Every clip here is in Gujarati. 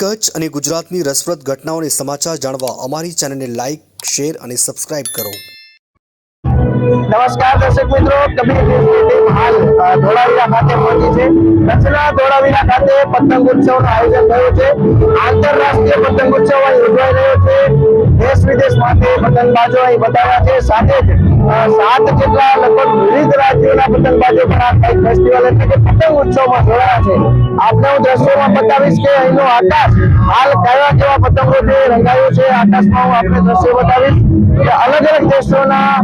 કચ્છ અને ગુજરાતની રસપ્રદ ઘટનાઓને સમાચાર જાણવા અમારી ચેનલને લાઇક શેર અને સબસ્ક્રાઇબ કરો. નમસ્કાર, દર્શક મિત્રો. કબીર ખાતે પહોંચી છે. કચ્છના ધોળાવીરા ખાતે પતંગ ઉત્સવનું આયોજન થયું છે. આંતરરાષ્ટ્રીય પતંગ ઉત્સવ અહીં રહ્યો છે. દેશ વિદેશમાંથી પતંગબાજો અહીં બતાવ્યા છે. સાથે સાત જેટલા લગભગ વિવિધ રાજ્યોના પતંગબાજો પણ આ ફેસ્ટિવલ એટલે કે પતંગ ઉત્સવમાં જોડાયા છે. આપને હું દ્રશ્યોમાં બતાવીશ કે અહીંનો આકાશ હાલ કયા કેવા પતંગોથી રંગાયું છે, આકાશમાં હું આપણે દ્રશ્યો બતાવીશ. કે અલગ અલગ દેશોના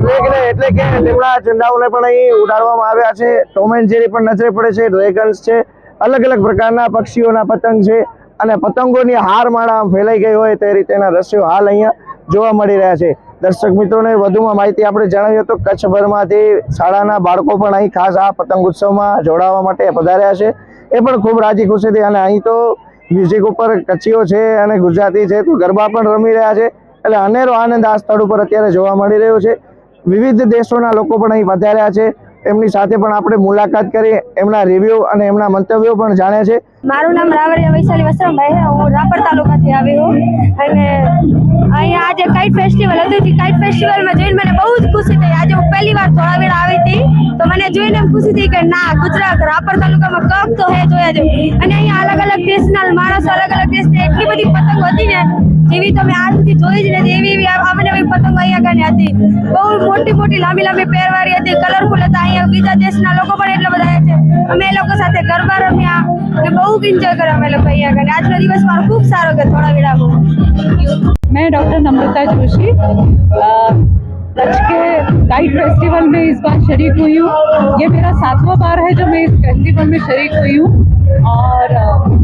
ફ્લેગને એટલે કે તેમના ઝંડાઓને પણ અહીં ઉડાડવામાં આવ્યા છે. ટોમેન જેરી પણ નજરે પડે છે. ડ્રેગન્સ છે. અલગ અલગ પ્રકારના પક્ષીઓના પતંગ છે. અને પતંગોની હારમાળા આમ ફેલાઈ ગઈ હોય તે રીતેના દ્રશ્યો હાલ અહીંયા જોવા મળી રહ્યા છે. દર્શક મિત્રોને વધુમાં માહિતી આપણે જણાવીએ તો કચ્છભરમાંથી શાળાના બાળકો પણ અહીં ખાસ આ પતંગ ઉત્સવમાં જોડાવા માટે પધાર્યા છે. એ પણ ખૂબ રાજી ખુશીથી અને અહીં તો મ્યુઝિક ઉપર કચ્છીઓ છે અને ગુજરાતી છે તો ગરબા પણ રમી રહ્યા છે. એટલે અનેરો આનંદ આ સ્થળ ઉપર અત્યારે જોવા મળી રહ્યો છે. વિવિધ દેશોના લોકો પણ અહીં પધાર્યા છે. એમની સાથે પણ આપણે મુલાકાત કરી, એમના રિવ્યુ અને એમના મંતવ્યો પણ જાણ્યા છે. મારું નામ રાવરિયા વૈશાલી વસરામભાઈ હું રાપર તાલુકાથી આવી હું. અને અહીંયા આજે કાઇટ ફેસ્ટિવલ હતું. કાઈટ ફેસ્ટિવલમાં જોઈને મને બહુ જ ખુશી થઈ. આજે હું પહેલી વાર ધોળાવીરા આવી હતી. તો મને જોઈને ખુશી થઈ કે ના, ગુજરાત રાપર તાલુકામાં કમ તો હે જોયા છે અને અહીંયા અલગ અલગ દેશના માણસો અલગ અલગ દેશની એટલી બધી પતંગ હતી ને, જેવી તમે આજ સુધી જોઈ જ નથી, એવી એવી અમને એવી પતંગ અહીંયા ગાની હતી. બહુ મોટી મોટી લાંબી લાંબી પહેરવારી હતી કલરફુલ હતા. અહીંયા બીજા દેશના લોકો પણ એટલા બધા આવ્યા છે. અમે એ લોકો સાથે ગરબા રમ્યા અને બહુ એન્જોય કર્યો અમે લોકો અહીંયા ગાને આજનો દિવસ મારો ખૂબ સારો ગયો, થોડા વિરામો. મેં ડૉક્ટર નમ્રતા જોશી. कच्छ के काइट फेस्टिवल में इस बार शरीक हुई हूँ। ये मेरा सातवां बार है जो मैं इस फेस्टिवल में शरीक हुई हूँ। और अ,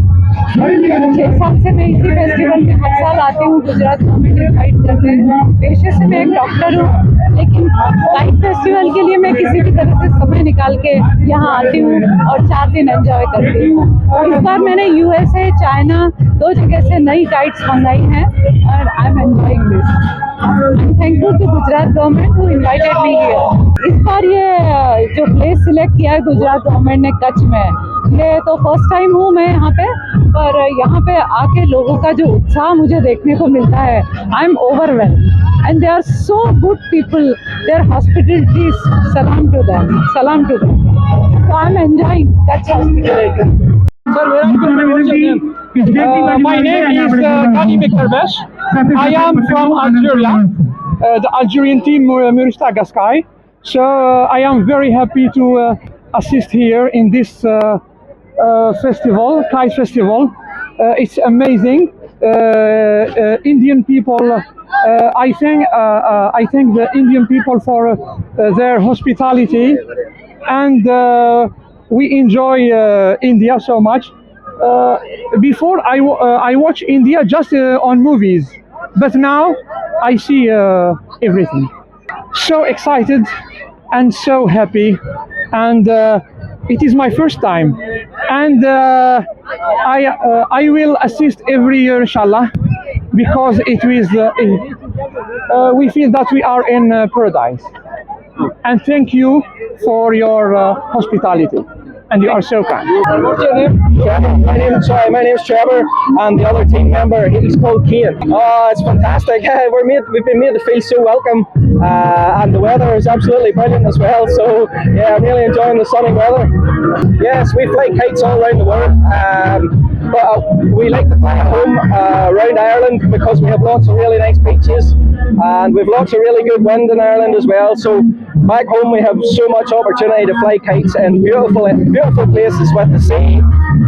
छः साल से मैं इसी फेस्टिवल में हर साल आती हूँ गुजरात में फाइट करते हैं पेशे से मैं एक डॉक्टर हूँ लेकिन काइट फेस्टिवल के लिए मैं किसी भी तरह से समय निकाल के यहाँ आती हूँ और चार दिन एंजॉय करती हूँ। इस बार मैंने यूएसए चाइना दो जगह से नई काइट्स मंगाई हैं और I am enjoying thankful to Gujarat government who invited me here इस बार ये जो प्लेस सिलेक्ट किया है गुजरात गवर्नमेंट ने कच्छ में ये तो फ़र्स्ट टाइम हूँ मैं यहाँ पे पर यहाँ पे आके लोगों का जो उत्साह मुझे देखने को मिलता है I am ओवरवेल and they are so good people there hospitalities सलाम टू देम सलाम to them so I am enjoying Kutch hospitality Uh, my name is uh, Kani Miktarbesh. I am from Algeria, uh, the Algerian team uh, Murista Gaskai. So uh, I am very happy to uh, assist here in this uh, uh, festival, Kite Festival. Uh, it's amazing. Uh, uh, Indian people, uh, I thank uh, uh, I thank the Indian people for uh, their hospitality, and uh, we enjoy uh, India so much. Uh, before I, uh, I watch India just uh, on movies, but now I see uh, everything. So excited and so happy, and uh, it is my first time, and uh, I I will assist every year, inshallah, because it is we feel that we are in paradise, and thank you for your hospitality, and you are so kind. What's your name? Trevor. My name is sorry, my name is Trevor, and the other team member he's called Kian. Oh, it's fantastic. We're made we've been made to feel so welcome, uh, and the weather is absolutely brilliant as well. So yeah, I'm really enjoying the sunny weather. Yes, we fly kites all around the world. Um, but uh, we like to fly home uh, around Ireland because we have lots of really nice beaches and we've lots of really good wind in Ireland as well. So back home we have so much opportunity to fly kites in beautiful, beautiful places with the sea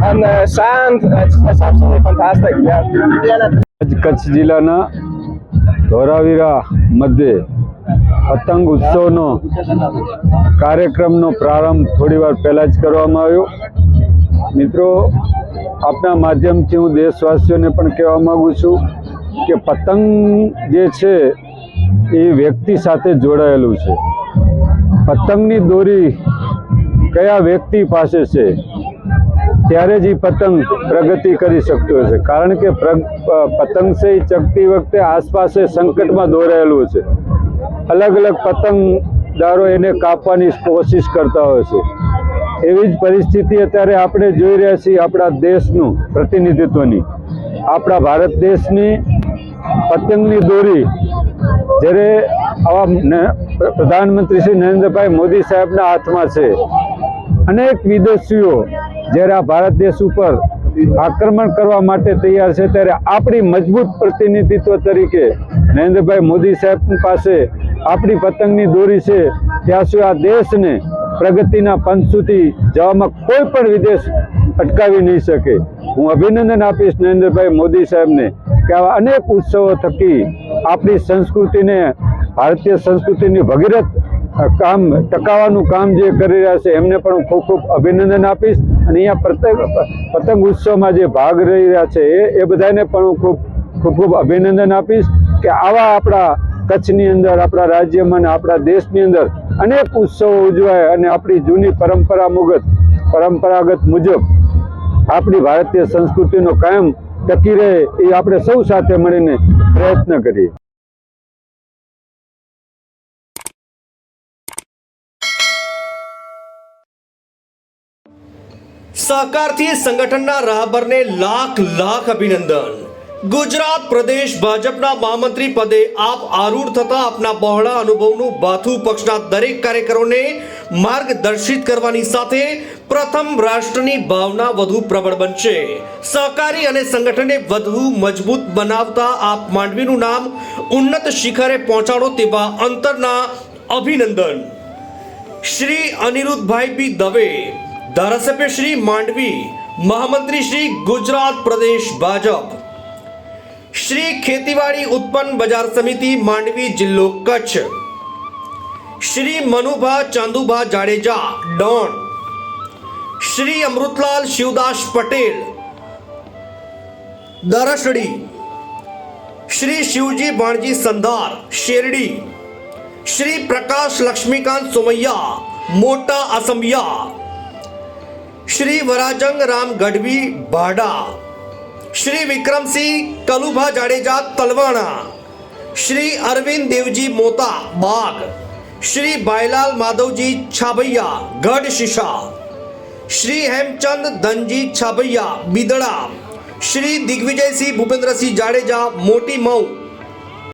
and the sand. It's, it's absolutely fantastic. Yeah. Kutch જિલ્લાના ધોરાવીરા મધ્યે પતંગ ઉત્સવનો કાર્યક્રમનો પ્રારંભ થોડી વાર પહેલાં જ કરવામાં આવ્યો મિત્રો આપના માધ્યમથી હું દેશવાસીઓને પણ કહેવા માગું છું કે પતંગ જે છે એ વ્યક્તિ સાથે જોડાયેલું છે પતંગની દોરી કયા વ્યક્તિ પાસે છે? ત્યારે જ એ પતંગ પ્રગતિ કરી શકતો છે કારણ કે પતંગ છે એ ચગતી વખતે આસપાસે સંકટમાં દોરાયેલું છે. અલગ અલગ પતંગદારો એને કાપવાની કોશિશ કરતા હોય છે. એવી જ પરિસ્થિતિ અત્યારે આપણે જોઈ રહ્યા છીએ આપણા દેશનું પ્રતિનિધિત્વની. આપણા ભારત દેશની પતંગની દોરી જ્યારે આવા પ્રધાનમંત્રી શ્રી નરેન્દ્રભાઈ મોદી સાહેબના હાથમાં છે. અનેક વિદેશીઓ જ્યારે આ ભારત દેશ ઉપર આક્રમણ કરવા માટે તૈયાર છે, ત્યારે આપણી મજબૂત પ્રતિનિધિત્વ તરીકે નરેન્દ્રભાઈ મોદી સાહેબ પાસે આપણી પતંગની દોરી છે. ત્યાં સુધી આ દેશને પ્રગતિના પંથ સુધી જવામાં કોઈ પણ વિદેશ અટકાવી નહીં શકે. હું અભિનંદન આપીશ નરેન્દ્રભાઈ મોદી સાહેબને કે આવા અનેક ઉત્સવો થકી આપણી સંસ્કૃતિને ભારતીય સંસ્કૃતિની ભગીરથ કામ, ટકાવવાનું કામ જે કરી રહ્યા છે, એમને પણ હું ખૂબ ખૂબ અભિનંદન આપીશ. અને અહીંયા પ્રત્યેક પતંગ ઉત્સવમાં જે ભાગ રહી રહ્યા છે, એ એ બધાને પણ હું ખૂબ ખૂબ ખૂબ અભિનંદન આપીશ કે આવા આપણા કચ્છની અંદર, આપણા રાજ્યમાં અને આપણા દેશની અંદર અનેક ઉત્સવો ઉજવાય અને આપણી જૂની પરંપરા મુગત પરંપરાગત મુજબ આપણી ભારતીય સંસ્કૃતિનો કાયમ ટકી રહે એ આપણે સૌ સાથે મળીને પ્રયત્ન કરીએ. સહકારથી સંગઠનના રાહબરને લાખ લાખ અભિનંદન. ગુજરાત પ્રદેશ ભાજપના મહામંત્રી પદે આપ આરૂઢ થતા આપના બહોળા અનુભવનું બાથુ પક્ષના દરેક કાર્યકરોને માર્ગદર્શિત કરવાની સાથે પ્રથમ રાષ્ટ્રની ભાવના વધુ પ્રબળ બનશે. સહકારી અને સંગઠનને વધુ મજબૂત બનાવતા આપ માંડવીનું નામ ઉન્નત શિખરે પહોંચાડો તેવા અંતરના અભિનંદન. શ્રી અનિરુદ્ધભાઈ બી દવે ધારાસભ્ય શ્રી માંડવી મહામંત્રી શ્રી ગુજરાત પ્રદેશ ભાજપ શ્રી ખેતીવાડી ઉત્પન્ન બજાર સમિતિ માંડવી જિલ્લો કચ્છ શ્રી મનુભા ચાંદુભા જાડેજા ડોણ શ્રી અમૃતલાલ શિવદાસ પટેલ દરસડી શ્રી શિવજી ભાણજી સંધાર શેરડી શ્રી પ્રકાશ લક્ષ્મીકાંત સોમૈયા મોટા અસમિયા श्री वराजंग राम गढ़वी बाड़ा, श्री विक्रम सिंह कलुभा जाडेजा तलवाणा, श्री अरविंद देवजी मोता बाग, श्री बाईलाल माधव जी छाबैया गढ़ शीशा, श्री हेमचंद धनजी छाबैया बिदड़ा, श्री दिग्विजय सिंह भूपेंद्र सिंह जाडेजा मोटी मऊ